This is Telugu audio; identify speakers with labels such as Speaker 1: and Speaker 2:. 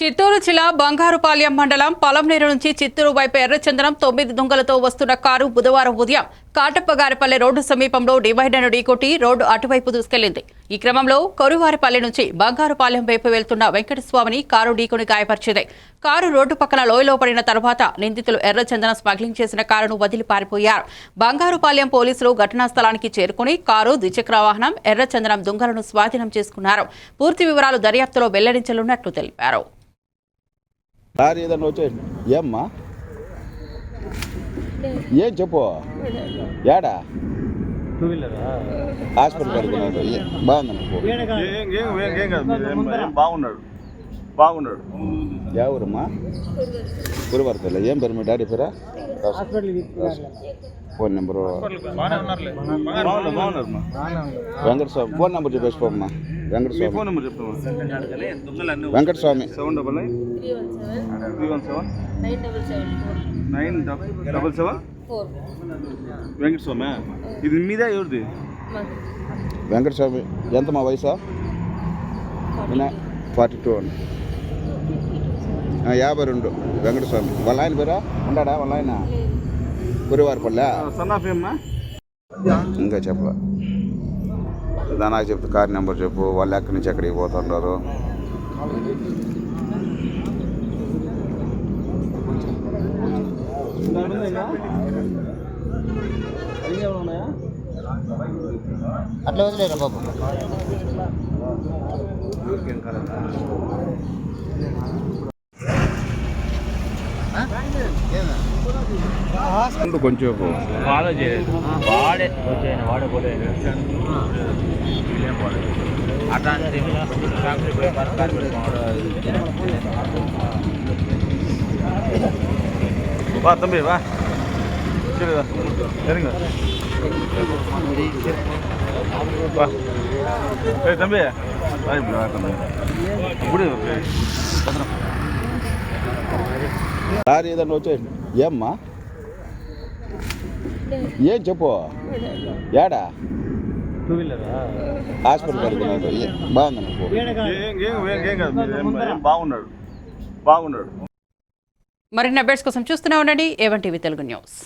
Speaker 1: చిత్తూరు జిల్లా బంగారుపాలెం మండలం పొలంనేరు నుంచి చిత్తూరు వైపు ఎర్రచందనం తొమ్మిది దొంగలతో వస్తున్న కారు బుధవారం ఉదయం కాటప్పగారిపల్లె రోడ్డు సమీపంలో డివైడర్ను ఢీకొట్టి రోడ్డు అటువైపు దూసుకెళ్ళింది. ఈ క్రమంలో కొరువారిపల్లె నుంచి బంగారుపాలెం వైపు వెళ్తున్న వెంకటస్వామిని కారు ఢీకొని గాయపరిచింది. కారు రోడ్డు పక్కన లోయలో పడిన తర్వాత నిందితులు ఎర్రచందనం స్మగ్లింగ్ చేసిన కారును వదిలి పారిపోయారు. బంగారుపాలెం పోలీసులు ఘటనా స్థలానికి చేరుకుని కారు ద్విచక్ర వాహనం ఎర్రచందనం దొంగలను స్వాధీనం చేసుకున్నారు. పూర్తి వివరాలు దర్యాప్తులో వెల్లడించనున్నట్లు తెలిపారు.
Speaker 2: లారీ ఏదన్నా వచ్చే ఏమ్మా ఏం చెప్పు ఏడా
Speaker 3: టూ వీలరా
Speaker 2: హాస్పిటల్ కడుకున్నాడు బాగుందన్న పో
Speaker 4: ఏం ఏం ఏం ఏం కాదు మీరు ఏం ఏం బాగున్నాడు బాగున్నాడు
Speaker 2: ఎవరమ్మా గురువారపల్లి ఏం పేరు మీ డాడీ పేరా ఫోన్ నెంబరు
Speaker 4: బాగున్నారు బాగున్నారు మా
Speaker 2: వెంకటస్వామి ఫోన్ నెంబర్ చెప్పేసుకోమ్మా
Speaker 4: మీ
Speaker 2: వెంకటస్వామి.
Speaker 4: ఫోన్ నెంబర్ చెప్తామా Venkataswamy. Seven double nine. Three one seven. Nine double seven. Venkataswamy? ఇది మీదే ఎవరిది?
Speaker 2: వెంకటస్వామి ఎంత మా వయసా? ఫార్టీ టూ అండి. యాభై రెండు. వెంకటస్వామి. వాళ్ళ ఆయన పేరా? ఉన్నాడా వాళ్ళ ఆయన?
Speaker 4: ఆఫ్ ఏమ్మా
Speaker 2: ఇంకా చెప్ప నాకు చెప్తే కార్ నెంబర్ చెప్పు వాళ్ళు ఎక్కడి నుంచి ఎక్కడికి పోతుంటారు?
Speaker 3: అట్లా వదిలేరా బాబు?
Speaker 2: కొంచెం
Speaker 5: ఫాలో చేయలేదు వాడే వచ్చాయన వాడే పోలేదు అట్లాంటి ఫ్యామిలీ పోయి
Speaker 4: வா தம்பி வா சரி வா சரிங்க வா ஏய் தம்பி வா இப்படி வா தம்பி இப்படி
Speaker 2: లారీ ఏదన్నా వచ్చేయండి ఏమ్మా? ఏం చెప్పు? ఏడా? హాస్పిటల్ కడుకున్నాడు బాగుందన్న
Speaker 4: బాగున్నాడు బాగున్నాడు
Speaker 1: మరిన్ని అప్డేట్స్ కోసం చూస్తూనే ఉండండి. A one TV Telugu news.